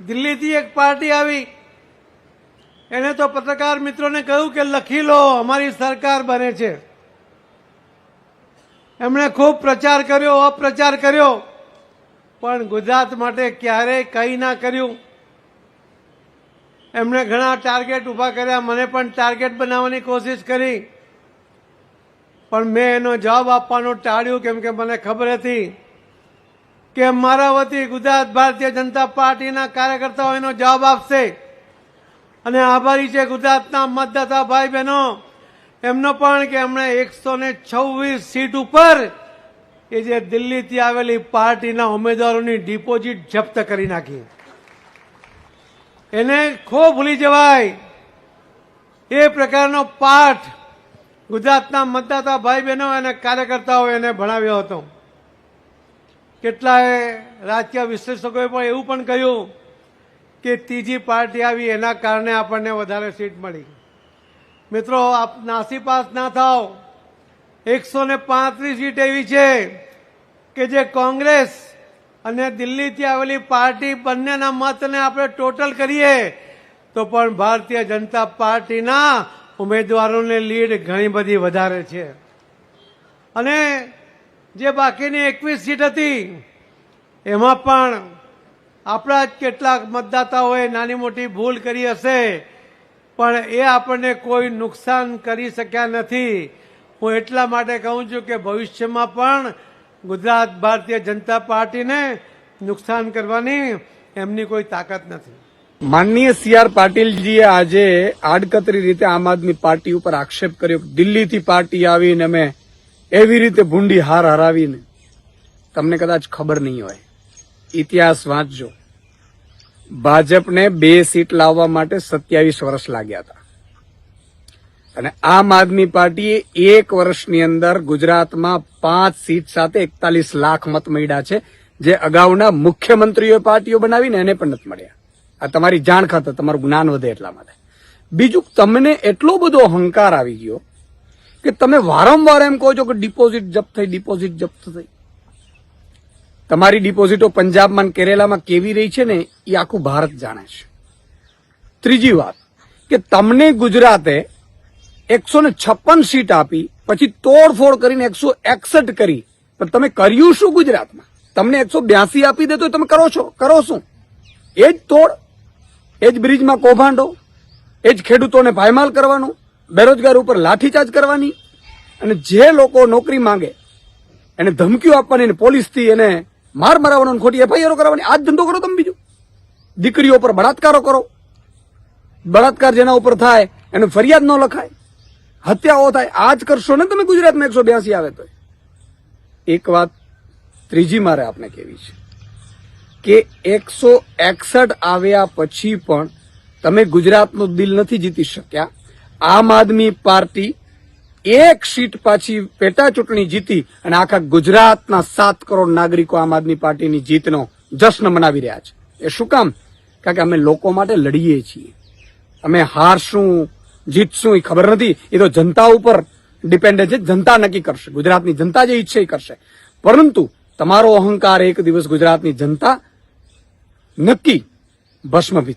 દિલ્હીથી એક પાર્ટી આવી. એને તો પત્રકાર મિત્રોને કહ્યું કે લખી લો, અમારી સરકાર બને છે. એમણે ખૂબ પ્રચાર કર્યો, અપ્રચાર કર્યો. પણ ગુજરાત માટે ક્યારેય કંઈ ના કર્યું. એમણે ઘણા ટાર્ગેટ ઊભા કર્યા, મને પણ ટાર્ગેટ બનાવવાની કોશિશ કરી. પણ મેં એનો જવાબ આપવાનું ટાળ્યું, કેમ કે મને ખબર હતી કે મારા વતી ગુજરાત ભારતીય જનતા પાર્ટીના કાર્યકર્તાઓ એનો જવાબ આપશે. અને આભારી છે ગુજરાતના મતદાતા ભાઈ બહેનો એમનો પણ કે એમણે એકસો ને છવ્વીસ સીટ ઉપર એ જે દિલ્હીથી આવેલી પાર્ટીના ઉમેદવારોની ડિપોઝિટ જપ્ત કરી નાખી. એને ખો ભૂલી જવાય. એ પ્રકારનો પાઠ ગુજરાતના મતદાતા ભાઈ બહેનો અને કાર્યકર્તાઓ એને ભણાવ્યો હતો. કેટલાય રાજકીય વિશ્લેષકોએ પણ એવું પણ કહ્યું કે ત્રીજી પાર્ટી આવી એના કારણે આપણને વધારે સીટ મળી. મિત્રો, આપ નાસીપાસ ના થાવ એકસો ને પાંત્રીસ સીટ એવી છે કે જે કોંગ્રેસ અને દિલ્હીથી આવેલી પાર્ટી બંનેના મતને આપણે ટોટલ કરીએ, તો પણ ભારતીય જનતા પાર્ટીના ઉમેદવારોને લીડ ઘણી બધી વધારે છે. અને જે બાકીની એકવીસ સીટ હતી, એમાં પણ આપણા જ કેટલાક મતદાતાઓએ નાની મોટી ભૂલ કરી હશે, પણ એ આપણને કોઈ નુકસાન કરી શક્યા નથી. હું એટલા માટે કહું છું કે ભવિષ્યમાં પણ ગુજરાત ભારતીય જનતા પાર્ટીને નુકસાન કરવાની એમની કોઈ તાકાત નથી. માનનીય સી આર પાટીલજીએ આજે આડકતરી રીતે આમ આદમી પાર્ટી ઉપર આક્ષેપ કર્યો દિલ્હીથી પાર્ટી આવીને અમે એવી રીતે ભૂંડી હાર હરાવીને તમને કદાચ ખબર નહીં હોય. ઇતિહાસ વાંચજો. ભાજપને બે સીટ લાવવા માટે સત્યાવીસ વર્ષ લાગ્યા હતા. અને આમ આદમી પાર્ટીએ એક વર્ષની અંદર ગુજરાતમાં પાંચ સીટ સાથે એકતાલીસ લાખ મત મળ્યા છે, જે અગાઉના મુખ્યમંત્રીઓ પાર્ટીઓ બનાવીને એને પણ નથી મળ્યા. આ તમારી જાણ ખાતર, તમારું જ્ઞાન વધે એટલા માટે. બીજું, તમને એટલો બધો અહંકાર આવી ગયો કે તમે વારંવાર એમ કહો છો કે ડિપોઝિટ જપ્ત થઈ ડિપોઝિટ જપ્ત થઈ. તમારી ડિપોઝિટો પંજાબમાં કેરેલામાં કેવી રહી છે ને, એ આખું ભારત જાણે છે. ત્રીજી વાત, કે તમને ગુજરાતે એકસો ને છપ્પન સીટ આપી, પછી તોડફોડ કરીને એકસો એકસઠ કરી, પણ તમે કર્યું શું ગુજરાતમાં? તમને એકસો બ્યાસી આપી દે તો તમે કરો છો, કરો શું? એ જ તોડ, એ જ બ્રિજમાં કૌભાંડો, એ જ ખેડૂતોને પાયમાલ કરવાનું બેરોજગાર ઉપર લાઠીચાર્જ કરવાની અને જે લોકો નોકરી માંગે, એને ધમકીઓ આપવાની અને પોલીસથી એને માર મરાવવાનો ખોટી એફઆઈઆર કરવાની આ જ ધંધો કરો તમે બીજો. દીકરીઓ પર બળાત્કારો કરો. બળાત્કાર જેના ઉપર થાય, એને ફરિયાદ ન લખાય. હત્યાઓ થાય. આ જ કરશો ને તમે ગુજરાતમાં એકસો બ્યાસી આવે તો એક વાત ત્રીજી મારે આપને કેવી છે કે એકસો એકસઠ આવ્યા પછી પણ તમે ગુજરાતનું દિલ નથી જીતી શક્યા. આમ આદમી પાર્ટી એક સીટ પાછી પેટા ચૂંટણી જીતી અને આખા ગુજરાતના સાત કરોડ નાગરિકો આમ આદમી પાર્ટીની જીતનો જશ્ન મનાવી રહ્યા છે. એ શું કામ? કારણ કે અમે લોકો માટે લડીએ છીએ. અમે હારશું, જીતશું એ ખબર નથી. એ તો જનતા ઉપર ડિપેન્ડન્ટ છે. જનતા નક્કી કરશે. ગુજરાતની જનતા જે ઈચ્છે એ કરશે. પરંતુ તમારો અહંકાર એક દિવસ ગુજરાતની જનતા નક્કી ભસ્મભીત